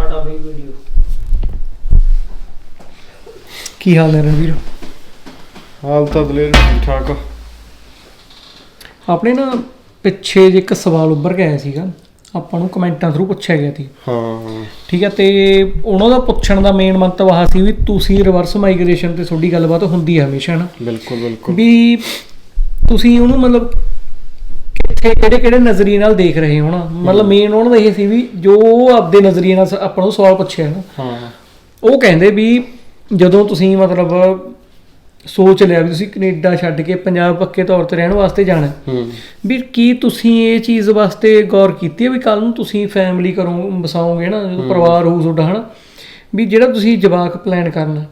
Start ਆ ਬਈ video ਕੀ ਹਾਲ ਹੈ ਰਣਵੀਰ? ਹਾਲ ਤਾਂ ਦਲੇਰ ਠੀਕ ਠਾਕ ਆ। ਆਪਣੇ ਨਾ ਪਿੱਛੇ ਜੇ ਇੱਕ ਸਵਾਲ ਉੱਭਰ ਕੇ ਆਇਆ ਸੀਗਾ ਆਪਾਂ ਨੂੰ ਕਮੈਂਟਾਂ ਥਰੂ ਪੁੱਛਿਆ ਗਿਆ ਸੀ। ਹਾਂ। ਠੀਕ ਹੈ ਤੇ ਉਹਨਾਂ ਦਾ ਪੁੱਛਣ ਦਾ ਮੇਨ ਮੰਤਵ ਆਹ ਸੀ ਵੀ ਤੁਸੀਂ ਰਿਵਰਸ ਮਾਈਗ੍ਰੇਸ਼ਨ ਤੇ ਤੁਹਾਡੀ ਗੱਲਬਾਤ ਹੁੰਦੀ ਹੈ ਹਮੇਸ਼ਾ ਨਾ? ਬਿਲਕੁਲ ਬਿਲਕੁਲ। ਵੀ ਤੁਸੀਂ ਉਹਨੂੰ ਮਤਲਬ ਕਿਹੜੇ ਕਿਹੜੇ ਨਜ਼ਰੀਏ ਨਾਲ ਦੇਖ ਰਹੇ ਹੋ ਨਾ ਮਤਲਬ ਮੇਨ ਉਹਨਾਂ ਦਾ ਇਹ ਸੀ ਵੀ ਜੋ ਆਪਦੇ ਨਜ਼ਰੀਏ ਨਾਲ ਆਪਾਂ ਨੂੰ ਸਵਾਲ ਪੁੱਛਿਆ ਨਾ। ਹਾਂ। ਉਹ ਕਹਿੰਦੇ ਵੀ ਜਦੋਂ ਤੁਸੀਂ ਮਤਲਬ ਸੋਚ ਲਿਆ ਵੀ ਤੁਸੀਂ ਕੈਨੇਡਾ ਛੱਡ ਕੇ ਪੰਜਾਬ ਪੱਕੇ ਤੌਰ ਤੇ ਰਹਿਣ ਵਾਸਤੇ ਜਾਣਾ ਵੀ ਕੀ ਤੁਸੀਂ ਇਹ ਚੀਜ਼ ਵਾਸਤੇ ਗੌਰ ਕੀਤੀ ਹੈ ਵੀ ਕੱਲ ਨੂੰ ਤੁਸੀਂ ਫੈਮਿਲੀ ਕਰੋ ਬਸਾਓਗੇ ਨਾ ਜਦੋਂ ਪਰਿਵਾਰ ਹੋਊ ਤੁਹਾਡਾ ਹਨਾ? ਵੀ ਜਿਹੜਾ ਤੁਸੀਂ ਜਵਾਕ ਪਲਾਨ ਕਰਨਾ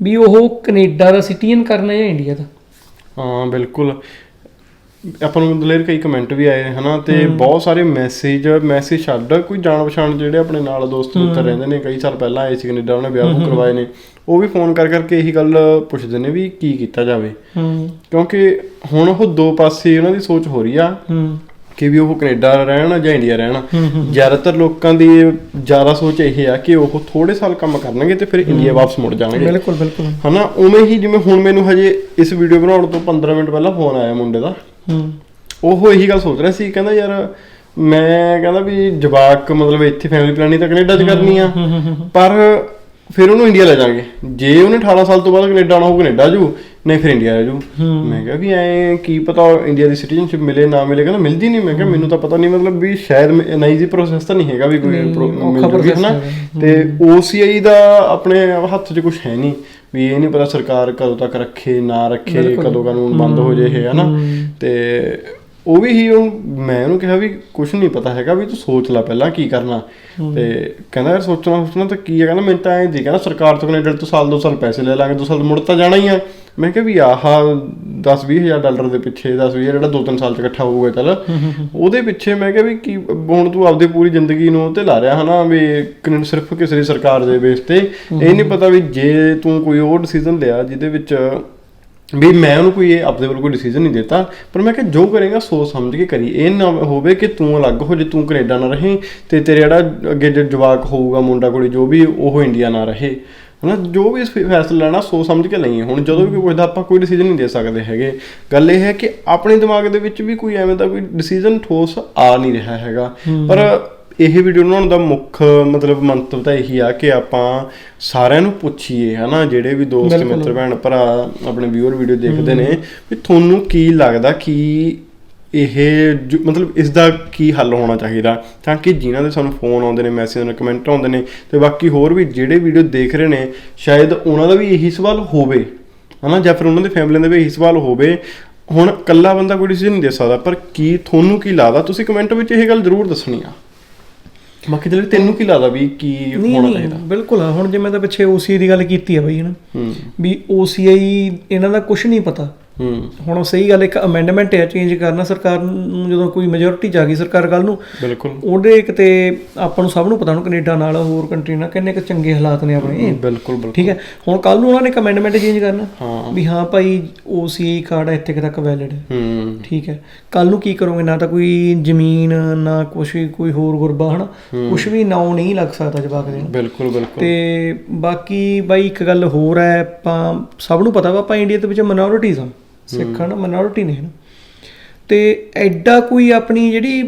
ਵੀ ਉਹ ਕੈਨੇਡਾ ਦਾ ਸਿਟੀਜ਼ਨ ਕਰਨਾ ਜਾਂ ਇੰਡੀਆ ਦਾ? ਹਾਂ ਬਿਲਕੁਲ। ਆਪਾਂ ਨੂੰ ਦਲੇਰ ਕਈ ਕਮੈਂਟ ਵੀ ਆਏ ਹਨਾ? ਤੇ ਬਹੁਤ ਸਾਰੇ ਮੈਸੇਜ ਮੈਸੇਜ ਛੱਡ ਕੋਈ ਜਾਣ ਪਛਾਣ ਜਿਹੜੇ ਆਪਣੇ ਨਾਲ ਦੋਸਤ ਮਿੱਤਰ ਰਹਿੰਦੇ ਨੇ ਕਈ ਸਾਲ ਪਹਿਲਾਂ ਆਏ ਸੀ ਕੈਨੇਡਾ ਉਹਨੇ ਵਿਆਹ ਕਰਵਾਏ ਨੇ। ਉਹ ਵੀ ਫੋਨ ਕਰ ਕਰਕੇ ਇਹੀ ਗੱਲ ਪੁੱਛਦੇ ਨੇ ਵੀ ਕੀ ਕੀਤਾ ਜਾਵੇ। ਹੂੰ। ਕਿਉਂਕਿ ਹੁਣ ਉਹ ਦੋ ਪਾਸੇ ਉਹਨਾਂ ਦੀ ਸੋਚ ਹੋ ਰਹੀ ਆ ਕਿ ਵੀ ਉਹ ਕੈਨੇਡਾ ਰਹਿਣ ਜਾਂ ਇੰਡੀਆ ਰਹਿਣ। ਜ਼ਿਆਦਾਤਰ ਲੋਕਾਂ ਦੀ ਜ਼ਿਆਦਾ ਸੋਚ ਇਹ ਆ ਕਿ ਉਹ ਥੋੜੇ ਸਾਲ ਕੰਮ ਕਰਨਗੇ ਤੇ ਫਿਰ ਇੰਡੀਆ ਵਾਪਸ ਮੁੜ ਜਾਣਗੇ। ਬਿਲਕੁਲ ਬਿਲਕੁਲ। ਹਨਾ? ਉਵੇਂ ਹੀ ਜਿਵੇਂ ਹੁਣ ਮੈਨੂੰ ਹਜੇ ਇਸ ਵੀਡੀਓ ਬਣਾਉਣ ਤੋਂ 15 ਮਿੰਟ ਪਹਿਲਾਂ ਫੋਨ ਆਇਆ ਮੁੰਡੇ ਦਾ। ਹੂੰ। ਉਹ ਇਹੀ ਗੱਲ ਸੋਚ ਰਿਹਾ ਸੀ ਕਹਿੰਦਾ ਯਾਰ ਮੈਂ ਕਹਿੰਦਾ ਵੀ ਜਵਾਕ ਮਤਲਬ ਇੱਥੇ ਫੈਮਿਲੀ ਪਲਾਨਿੰਗ ਤਾਂ ਕੈਨੇਡਾ 'ਚ ਕਰਨੀ ਆ। ਪਰ ਫਿਰ ਉਹਨੂੰ ਇੰਡੀਆ ਲੈ ਜਾਾਂਗੇ ਜੇ ਉਹਨੇ 18 ਸਾਲ ਤੋਂ ਬਾਅਦ ਕੈਨੇਡਾ ਆਉਣਾ ਉਹ ਕੈਨੇਡਾ ਜੂ ਨਹੀਂ ਫਿਰ ਇੰਡੀਆ ਆ ਜੂ ਹੂੰ। ਮੈਂ ਕਿਹਾ ਵੀ ਐ ਕੀ ਪਤਾ ਇੰਡੀਆ ਦੀ ਸਿਟੀਜ਼ਨਸ਼ਿਪ ਮਿਲੇ ਨਾ ਮਿਲੇ ਕਹਿੰਦਾ ਮਿਲਦੀ ਨਹੀਂ ਮੈਂ ਕਿਹਾ ਮੈਨੂੰ ਤਾਂ ਪਤਾ ਨਹੀਂ ਮਤਲਬ ਵੀ ਸ਼ਾਇਦ ਨਹੀਂ ਜੀ ਪ੍ਰੋਸੈਸ ਤਾਂ ਨਹੀਂ ਹੈਗਾ ਵੀ ਕੋਈ ਮਿਲ ਜੂਗੀ ਹਨਾ। ਤੇ OCI ਦਾ ਆਪਣੇ ਹੱਥ 'ਚ ਕੁਝ ਹੈ ਨਹੀਂ ਵੀ ਇਹ ਨਹੀਂ ਪਤਾ ਸਰਕਾਰ ਕਦੋਂ ਤੱਕ ਰੱਖੇ ਨਾ ਰੱਖੇ। ਕਦੋਂ ਕਾਨੂੰਨ ਬੰਦ ਹੋ ਜੇ ਇਹ ਹਨਾ ਹੂੰ। ਤੇ ਉਹ ਵੀ ਹੀ ਉਹ ਮੈਂ ਉਹਨੂੰ ਕਿਹਾ ਵੀ ਕੁਝ ਨਹੀਂ ਪਤਾ ਹੈਗਾ ਵੀ ਤੂੰ ਸੋਚ ਲੈ ਪਹਿਲਾਂ ਕੀ ਕਰਨਾ। ਤੇ ਕਹਿੰਦਾ ਯਾਰ ਸੋਚਣਾ ਸੋਚਣਾ ਤਾਂ ਕੀ ਹੈ? ਕਹਿੰਦਾ ਮੈਨੂੰ ਤਾਂ ਐਂ ਦੀ ਕਹਿੰਦਾ ਸਰਕਾਰ ਤੋਂ ਕੈਨੇਡਾ ਤੋਂ ਸਾਲ ਦੋ ਸਾਲ ਪੈਸੇ ਲੈ ਲਾਂਗੇ ਦੋ ਸਾਲ ਮੁੜ ਤਾਂ ਜਾਣਾ ਹੀ ਆ। ਮੈਂ ਕਿਹਾ ਵੀ ਆਹ 10 ਹਜ਼ਾਰ ਡਾਲਰ ਦੇ ਪਿੱਛੇ 10 20 ਜਿਹੜਾ ਦੋ ਤਿੰਨ ਸਾਲ ਚ ਇਕੱਠਾ ਹੋਊਗਾ, ਚੱਲ। ਉਹਦੇ ਪਿੱਛੇ ਮੈਂ ਕਿਹਾ ਵੀ ਕੀ ਹੁਣ ਤੂੰ ਆਪਦੀ ਪੂਰੀ ਜ਼ਿੰਦਗੀ ਨੂੰ ਤੇ ਲਾ ਰਿਹਾ ਹਨਾ, ਵੀ ਸਿਰਫ ਕਿਸੇ ਦੀ ਸਰਕਾਰ ਦੇ ਬੇਸ ਤੇ। ਇਹ ਨਹੀਂ ਪਤਾ ਵੀ ਜੇ ਤੂੰ ਕੋਈ ਉਹ ਡਿਸੀਜਨ ਲਿਆ ਜਿਹਦੇ ਵਿੱਚ ਵੀ ਮੈਂ ਉਹਨੂੰ ਕੋਈ ਆਪਦੇ ਵੱਲੋਂ ਕੋਈ ਡਿਸੀਜਨ ਨਹੀਂ ਦਿੱਤਾ, ਪਰ ਮੈਂ ਕਿਹਾ ਜੋ ਕਰੇਗਾ ਸੋਚ ਸਮਝ ਕੇ ਕਰੀ। ਇਹ ਨਾ ਹੋਵੇ ਕਿ ਤੂੰ ਅਲੱਗ ਹੋ, ਜੇ ਤੂੰ ਕੈਨੇਡਾ ਨਾ ਰਹੇ ਤੇ ਤੇਰੇ ਜਿਹੜਾ ਅੱਗੇ ਜਵਾਕ ਹੋਊਗਾ, ਮੁੰਡਾ, ਕੁੜੀ, ਜੋ ਵੀ, ਉਹ ਇੰਡੀਆ ਨਾ ਰਹੇ। ਹਨਾ ਜੋ ਵੀ ਫੈਸਲਾ ਲੈਣਾ ਸੋਚ ਸਮਝ ਕੇ ਲਈਏ ਹੁਣ ਜਦੋਂ ਵੀ ਕੋਈ ਪੁੱਛਦਾ ਆਪਾਂ ਕੋਈ ਡਿਸੀਜਨ ਨਹੀਂ ਦੇ ਸਕਦੇ ਹੈਗੇ। ਗੱਲ ਇਹ ਹੈ ਕਿ ਆਪਣੇ ਦਿਮਾਗ ਦੇ ਵਿੱਚ ਵੀ ਕੋਈ ਐਵੇਂ ਦਾ ਕੋਈ ਡਿਸੀਜਨ ਠੋਸ ਆ ਨਹੀਂ ਰਿਹਾ ਹੈਗਾ। ਪਰ ਇਹ ਵੀਡੀਓ ਬਣਾਉਣ ਦਾ ਮੁੱਖ ਮਤਲਬ ਮੰਤਵ ਤਾਂ ਇਹੀ ਆ ਕਿ ਆਪਾਂ ਸਾਰਿਆਂ ਨੂੰ ਪੁੱਛੀਏ ਹਨਾ ਜਿਹੜੇ ਵੀ ਦੋਸਤ। ਮਿੱਤਰ ਭੈਣ ਭਰਾ ਆਪਣੇ ਵਿਊਅਰ ਵੀਡੀਓ ਦੇਖਦੇ ਨੇ ਵੀ ਤੁਹਾਨੂੰ ਕੀ ਲੱਗਦਾ ਕਿ ਇਹ ਜੋ- ਮਤਲਬ ਇਸ ਦਾ ਕੀ ਹੱਲ ਹੋਣਾ ਚਾਹੀਦਾ? ਤਾਂ ਕਿ ਜਿਨ੍ਹਾਂ ਦੇ ਸਾਨੂੰ ਫੋਨ ਆਉਂਦੇ ਨੇ ਮੈਸੇਜ ਆਉਂਦੇ ਨੇ ਕਮੈਂਟ ਆਉਂਦੇ ਨੇ ਤੇ ਬਾਕੀ ਹੋਰ ਵੀ ਜਿਹੜੇ ਵੀਡੀਓ ਦੇਖ ਰਹੇ ਨੇ ਸ਼ਾਇਦ ਉਹਨਾਂ ਦਾ ਵੀ ਇਹੀ ਸਵਾਲ ਹੋਵੇ। ਹਨਾ? ਜਾਂ ਫਿਰ ਉਹਨਾਂ ਦੇ ਫੈਮਿਲੀ ਦਾ ਵੀ ਇਹੀ ਸਵਾਲ ਹੋਵੇ। ਹੁਣ ਕੱਲਾ ਬੰਦਾ ਕੋਈ ਡਿਸੀਜਨ ਨਹੀਂ ਦੇ ਸਕਦਾ ਪਰ ਕੀ ਤੁਹਾਨੂੰ ਕੀ ਲੱਗਦਾ? ਤੁਸੀਂ ਕਮੈਂਟ ਵਿੱਚ ਇਹ ਗੱਲ ਜ਼ਰੂਰ ਦੱਸਣੀ ਆ। ਬਾਕੀ ਜਿਹੜੇ ਤੈਨੂੰ ਕੀ ਲੱਗਦਾ ਵੀ ਕੀ ਹੋਣਾ ਨਹੀਂ ਚਾਹੀਦਾ? ਬਿਲਕੁਲ। ਹੁਣ ਜਿਵੇਂ ਤਾਂ ਪਿੱਛੇ OCI ਦੀ ਗੱਲ ਕੀਤੀ ਆ ਬਈ ਹਨਾ? ਵੀ OCI ਇਹਨਾਂ ਦਾ ਕੁਝ ਨਹੀਂ ਪਤਾ। ਹੂੰ। ਹੁਣ ਸਹੀ ਗੱਲ ਇੱਕ ਅਮੈਂਡਮੈਂਟ ਹੈ ਚੇਂਜ ਕਰਨਾ ਸਰਕਾਰ ਨੂੰ ਜਦੋਂ ਕੋਈ ਮੈਜੋਰਿਟੀ ਚ ਆ ਗਈ ਸਰਕਾਰ ਕੱਲ ਨੂੰ ਬਿਲਕੁਲ। ਉਹਦੇ ਕਿਤੇ ਆਪਾਂ ਨੂੰ ਸਭ ਨੂੰ ਪਤਾ ਨੂੰ ਕੈਨੇਡਾ ਨਾਲ ਹੋਰ ਕੰਟਰੀ ਨਾਲ ਕਿੰਨੇ ਕੁ ਚੰਗੇ ਹਾਲਾਤ ਨੇ ਆਪਣੇ। ਬਿਲਕੁਲ ਬਿਲਕੁਲ। ਠੀਕ ਹੈ ਹੁਣ ਕੱਲ ਨੂੰ ਉਹਨਾਂ ਨੇ ਕਮੈਂਡਮੈਂਟ ਚੇਂਜ ਕਰਨਾ ਹਾਂ। ਵੀ ਹਾਂ ਭਾਈ OCI ਕਾਰਡ ਇੱਥੇ ਕੁ ਤੱਕ ਵੈਲਿਡ ਹੈ। ਠੀਕ ਹੈ ਕੱਲ ਨੂੰ ਕੀ ਕਰੋਗੇ ਨਾ ਤਾਂ ਕੋਈ ਜ਼ਮੀਨ ਨਾ ਕੁਛ ਵੀ ਕੋਈ ਹੋਰ ਗੁਰਬਾ ਹਨਾ? ਕੁਛ ਵੀ ਨਾਉ ਨਹੀਂ ਲੱਗ ਸਕਦਾ ਜਵਾਕ ਦੇ। ਬਿਲਕੁਲ ਬਿਲਕੁਲ। ਤੇ ਬਾਕੀ ਬਾਈ ਇੱਕ ਗੱਲ ਹੋਰ ਹੈ ਆਪਾਂ ਸਭ ਨੂੰ ਪਤਾ ਵਾ ਆਪਾਂ ਇੰਡੀਆ ਦੇ ਵਿੱਚ ਮਿਨੋਰਿਟੀਜ਼ ਆ। ਸਿੱਖਾਂ ਨਾ ਮਿਨੋਰਿਟੀ ਨੇ? ਹਨਾ ਤੇ ਐਡਾ ਕੋਈ ਆਪਣੀ ਜਿਹੜੀ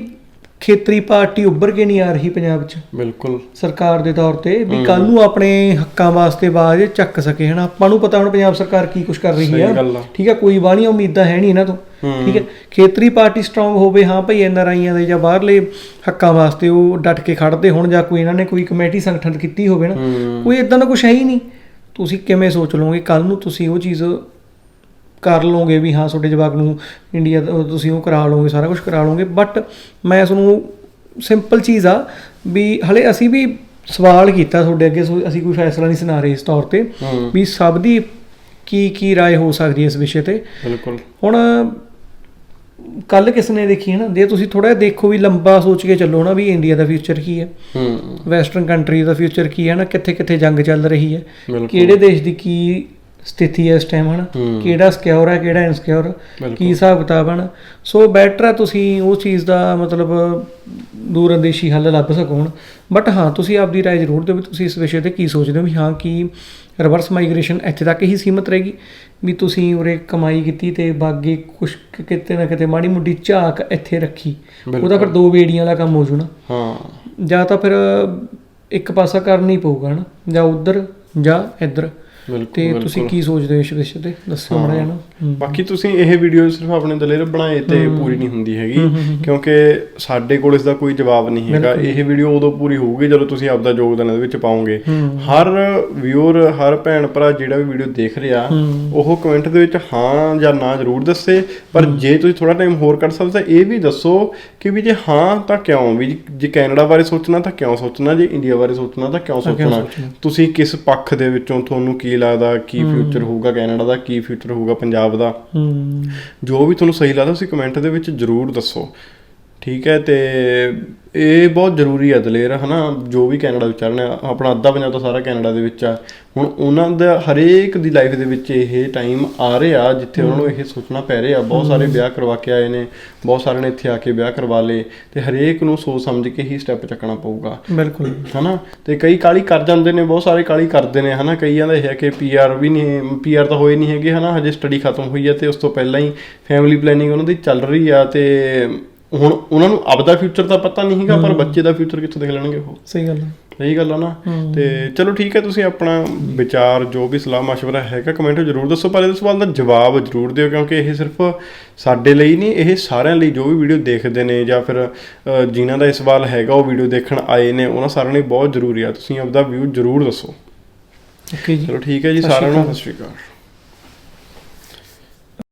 ਖੇਤਰੀ ਪਾਰਟੀ ਉੱਭਰ ਕੇ ਨਹੀਂ ਆ ਰਹੀ ਪੰਜਾਬ 'ਚ। ਬਿਲਕੁਲ। ਸਰਕਾਰ ਦੇ ਤੌਰ ਤੇ ਵੀ ਕੱਲ ਨੂੰ ਆਪਣੇ ਹੱਕਾਂ ਵਾਸਤੇ ਆਵਾਜ਼ ਚੱਕ ਸਕੇ ਹਨਾ ਆਪਾਂ ਨੂੰ ਪਤਾ ਹੁਣ ਪੰਜਾਬ ਸਰਕਾਰ ਕੀ ਕੁਝ ਕਰ ਰਹੀ ਹੈ। ਠੀਕ ਹੈ ਕੋਈ ਬਾਹਲੀਆਂ ਉਮੀਦਾਂ ਹੈ ਨਹੀਂ ਇਹਨਾਂ ਤੋਂ। ਠੀਕ ਹੈ ਖੇਤਰੀ ਪਾਰਟੀ ਸਟਰੋਂਗ ਹੋਵੇ ਹਾਂ ਭਈ ਐਨਆਰਆਈਆਂ ਦੇ ਜਾਂ ਬਾਹਰਲੇ ਹੱਕਾਂ ਵਾਸਤੇ ਉਹ ਡਟ ਕੇ ਖੜਦੇ ਹੋਣ ਜਾਂ ਕੋਈ ਇਹਨਾਂ ਨੇ ਕੋਈ ਕਮੇਟੀ ਸੰਗਠਨ ਕੀਤੀ ਹੋਵੇ ਨਾ ਕੋਈ ਇਦਾਂ ਦਾ ਕੁਝ ਹੈ ਹੀ ਨਹੀਂ। ਤੁਸੀਂ ਕਿਵੇਂ ਸੋਚ ਲਓਗੇ ਕੱਲ ਨੂੰ ਤੁਸੀਂ ਉਹ ਚੀਜ਼ ਕਰ ਲਓਗੇ ਵੀ ਹਾਂ ਤੁਹਾਡੇ ਜਵਾਕ ਨੂੰ ਇੰਡੀਆ ਦਾ- ਤੁਸੀਂ ਉਹ ਕਰਾ ਲਓਗੇ ਸਾਰਾ ਕੁਝ ਕਰਾ ਲਓਗੇ ਬਟ ਮੈਂ ਤੁਹਾਨੂੰ ਸਿੰਪਲ ਚੀਜ਼ ਆ ਵੀ ਹਲੇ ਅਸੀਂ ਵੀ ਸਵਾਲ ਕੀਤਾ ਤੁਹਾਡੇ ਅੱਗੇ ਸੋ ਅਸੀਂ ਕੋਈ ਫੈਸਲਾ ਨਹੀਂ ਸੁਣਾ ਰਹੇ ਇਸ ਤੌਰ ਤੇ ਹੂੰ ਵੀ ਸਭ ਦੀ ਕੀ ਕੀ رائے ਹੋ ਸਕਦੀ ਹੈ ਇਸ ਵਿਸ਼ੇ ਤੇ ਬਿਲਕੁਲ ਹੁਣ ਕੱਲ ਕਿਸ ਨੇ ਦੇਖੀ ਹੈ ਨਾ ਜੇ ਤੁਸੀਂ ਥੋੜਾ ਜਿਹਾ ਦੇਖੋ ਵੀ ਲੰਬਾ ਸੋਚ ਕੇ ਚੱਲੋ ਨਾ ਵੀ ਇੰਡੀਆ ਦਾ ਫਿਊਚਰ ਕੀ ਹੈ ਹੂੰ ਵੈਸਟਰਨ ਕੰਟਰੀ ਦਾ ਫਿਊਚਰ ਕੀ ਹੈ ਨਾ ਕਿੱਥੇ ਕਿੱਥੇ ਜੰਗ ਚੱਲ ਰਹੀ ਹੈ ਬਿਲਕੁਲ ਕਿਹੜੇ ਦੇਸ਼ ਦੀ ਕੀ ਸਥਿਤੀ ਹੈ ਇਸ ਟਾਈਮ ਹਨ। ਕਿਹੜਾ ਸਿਕਿਉਰ ਹੈ ਕਿਹੜਾ ਇਨਸਿਕਿਉਰ। ਕੀ ਹਿਸਾਬ ਕਿਤਾਬ ਹਨ? ਸੋ ਬੈਟਰ ਹੈ ਤੁਸੀਂ ਉਹ ਚੀਜ਼ ਦਾ ਮਤਲਬ ਦੂਰ ਅੰਦੇਸ਼ੀ ਹੱਲ ਲੱਭ ਸਕੋ ਬਟ ਹਾਂ ਤੁਸੀਂ ਆਪਦੀ ਰਾਏ ਜ਼ਰੂਰ ਦਿਓ ਵੀ ਤੁਸੀਂ ਇਸ ਵਿਸ਼ੇ ਤੇ ਕੀ ਸੋਚਦੇ ਹੋ ਵੀ ਹਾਂ ਕੀ ਰਿਵਰਸ ਮਾਈਗ੍ਰੇਸ਼ਨ ਇੱਥੇ ਤੱਕ ਹੀ ਸੀਮਤ ਰਹੇਗੀ ਵੀ ਤੁਸੀਂ ਉਰੇ ਕਮਾਈ ਕੀਤੀ ਤੇ ਬਾਗੀ ਕੁਛ ਕਿਤੇ ਨਾ ਕਿਤੇ ਮਾੜੀ ਮੁੱਢੀ ਝਾਕ ਇੱਥੇ ਰੱਖੀ। ਉਹਦਾ ਫਿਰ ਦੋ ਬੇੜੀਆਂ ਵਾਲਾ ਕੰਮ ਹੋ ਜੂ ਨਾ ਹਾਂ। ਜਾਂ ਤਾਂ ਫਿਰ ਇੱਕ ਪਾਸਾ ਕਰਨਾ ਪਊਗਾ ਨਾ ਜਾਂ ਉਧਰ ਜਾਂ ਇੱਧਰ। ਤੇ ਤੁਸੀਂ। ਕੀ ਸੋਚਦੇ ਹੋ ਇਸ ਵਿਸ਼ੇ ਤੇ ਦੱਸੋ ਮਾੜਾ ਹੂੰ। ਬਾਕੀ ਤੁਸੀਂ ਇਹ ਵੀਡੀਓ ਸਿਰਫ ਆਪਣੇ ਦਲੇਰ ਬਣਾਏ ਤੇ ਪੂਰੀ ਨਹੀਂ ਹੁੰਦੀ ਹੈਗੀ। ਕਿਉਂਕਿ ਸਾਡੇ ਕੋਲ ਇਸ ਦਾ ਕੋਈ ਜਵਾਬ ਨਹੀਂ ਹੈਗਾ। ਇਹ ਵੀਡੀਓ ਉਦੋਂ ਪੂਰੀ ਹੋਊਗੀ ਜਦੋਂ ਤੁਸੀਂ ਆਪਦਾ ਯੋਗਦਾਨ ਇਹਦੇ ਵਿੱਚ ਪਾਓਗੇ। ਹਰ ਵਿਊਅਰ ਹਰ ਭੈਣ ਭਰਾ ਜਿਹੜਾ ਵੀ ਵੀਡੀਓ ਦੇਖ ਰਿਹਾ। ਉਹ ਕਮੈਂਟ ਦੇ ਵਿੱਚ ਹਾਂ ਜਾਂ ਨਾ ਜ਼ਰੂਰ ਦੱਸੇ ਪਰ ਜੇ ਤੁਸੀਂ ਥੋੜਾ ਟਾਈਮ ਹੋਰ ਕੱਢ ਸਕਦੇ ਤਾਂ ਇਹ ਵੀ ਦੱਸੋ ਕਿ ਵੀ ਜੇ ਹਾਂ ਤਾਂ ਕਿਉਂ ਵੀ ਜੇ ਕੈਨੇਡਾ ਬਾਰੇ ਸੋਚਣਾ ਤਾਂ ਕਿਉਂ ਸੋਚਣਾ ਜੇ ਇੰਡੀਆ ਬਾਰੇ ਸੋਚਣਾ ਤਾਂ ਕਿਉਂ ਸੋਚਣਾ। ਤੁਸੀਂ ਕਿਸ ਪੱਖ ਦੇ ਵਿੱਚੋਂ ਤੁਹਾਨੂੰ ਕੀ ਲੱਗਦਾ ਕੀ ਫਿਊਚਰ ਹੋਊਗਾ ਕੈਨੇਡਾ ਦਾ ਕੀ ਫਿਊਚਰ ਹੋਊਗਾ ਪੰਜਾਬ ਦਾ। ਜੋ ਵੀ ਤੁਹਾਨੂੰ ਸਹੀ ਲੱਗਦਾ ਤੁਸੀਂ ਕਮੈਂਟ ਦੇ ਵਿੱਚ ਜਰੂਰ ਦੱਸੋ। ਠੀਕ ਹੈ ਤੇ ਇਹ ਬਹੁਤ ਜ਼ਰੂਰੀ ਹੈ ਦਲੇਰ ਹਨਾ? ਜੋ ਵੀ ਕੈਨੇਡਾ ਵਿੱਚ ਰਹਿਣਾ ਆਪਣਾ ਅੱਧਾ ਪੰਜਾਬ ਤਾਂ ਸਾਰਾ ਕੈਨੇਡਾ ਦੇ ਵਿੱਚ ਆ। ਹੁਣ ਉਹਨਾਂ ਦਾ ਹਰੇਕ ਦੀ ਲਾਈਫ ਦੇ ਵਿੱਚ ਇਹ ਟਾਈਮ ਆ ਰਿਹਾ ਜਿੱਥੇ ਉਹਨਾਂ ਨੂੰ ਇਹ ਸੋਚਣਾ ਪੈ ਰਿਹਾ। ਬਹੁਤ ਸਾਰੇ ਵਿਆਹ ਕਰਵਾ ਕੇ ਆਏ ਨੇ ਬਹੁਤ ਸਾਰਿਆਂ ਨੇ ਇੱਥੇ ਆ ਕੇ ਵਿਆਹ ਕਰਵਾ ਲਏ ਤੇ ਹਰੇਕ ਨੂੰ ਸੋਚ ਸਮਝ ਕੇ ਹੀ ਸਟੈਪ ਚੱਕਣਾ ਪਊਗਾ। ਬਿਲਕੁਲ। ਹਨਾ? ਤੇ ਕਈ ਕਾਲੀ ਕਰ ਜਾਂਦੇ ਨੇ ਬਹੁਤ ਸਾਰੇ ਕਾਲੀ ਕਰਦੇ ਨੇ ਹਨਾ? ਕਈਆਂ ਦਾ ਇਹ ਹੈ ਕਿ ਪੀਆਰ ਵੀ ਨਹੀਂ ਪੀਆਰ ਤਾਂ ਹੋਏ ਨਹੀਂ ਹੈਗੇ ਹਨਾ? ਹਜੇ ਸਟੱਡੀ ਖਤਮ ਹੋਈ ਹੈ ਤੇ ਉਸ ਤੋਂ ਪਹਿਲਾਂ ਹੀ ਫੈਮਿਲੀ ਪਲੈਨਿੰਗ ਉਹਨਾਂ ਦੀ ਚੱਲ ਰਹੀ ਆ ਤੇ ਹੁਣ ਉਹਨਾਂ ਨੂੰ ਆਪਦਾ ਫਿਊਚਰ ਦਾ ਪਤਾ ਨਹੀਂ ਹੈਗਾ ਪਰ ਬੱਚੇ ਦਾ ਫਿਊਚਰ ਕਿੱਥੋਂ ਦੇਖ ਲੈਣਗੇ ਉਹ। ਸਹੀ ਗੱਲ ਹੈ ਸਹੀ ਗੱਲ ਆ ਨਾ। ਤੇ ਚਲੋ ਠੀਕ ਹੈ ਤੁਸੀਂ ਆਪਣਾ ਵਿਚਾਰ ਜੋ ਵੀ ਸਲਾਹ ਮਸ਼ਵਰਾ ਹੈਗਾ ਕਮੈਂਟ ਜਰੂਰ ਦੱਸੋ ਪਰ ਇਸ ਸਵਾਲ ਦਾ ਜਵਾਬ ਜਰੂਰ ਦਿਓ ਕਿਉਂਕਿ ਇਹ ਸਿਰਫ ਸਾਡੇ ਲਈ ਨਹੀਂ ਇਹ ਸਾਰਿਆਂ ਲਈ ਜੋ ਵੀ ਵੀਡੀਓ ਦੇਖਦੇ ਨੇ ਜਾਂ ਫਿਰ ਜਿਨ੍ਹਾਂ ਦਾ ਇਹ ਸਵਾਲ ਹੈਗਾ ਉਹ ਵੀਡੀਓ ਦੇਖਣ ਆਏ ਨੇ ਉਹਨਾਂ ਸਾਰਿਆਂ ਲਈ ਬਹੁਤ ਜ਼ਰੂਰੀ ਆ। ਤੁਸੀਂ ਆਪਦਾ ਵਿਊ ਜਰੂਰ ਦੱਸੋ। ਓਕੇ ਜੀ। ਚਲੋ ਠੀਕ ਹੈ ਜੀ ਸਾਰਿਆਂ ਨੂੰ ਸਤਿ ਸ਼੍ਰੀ ਅਕਾਲ।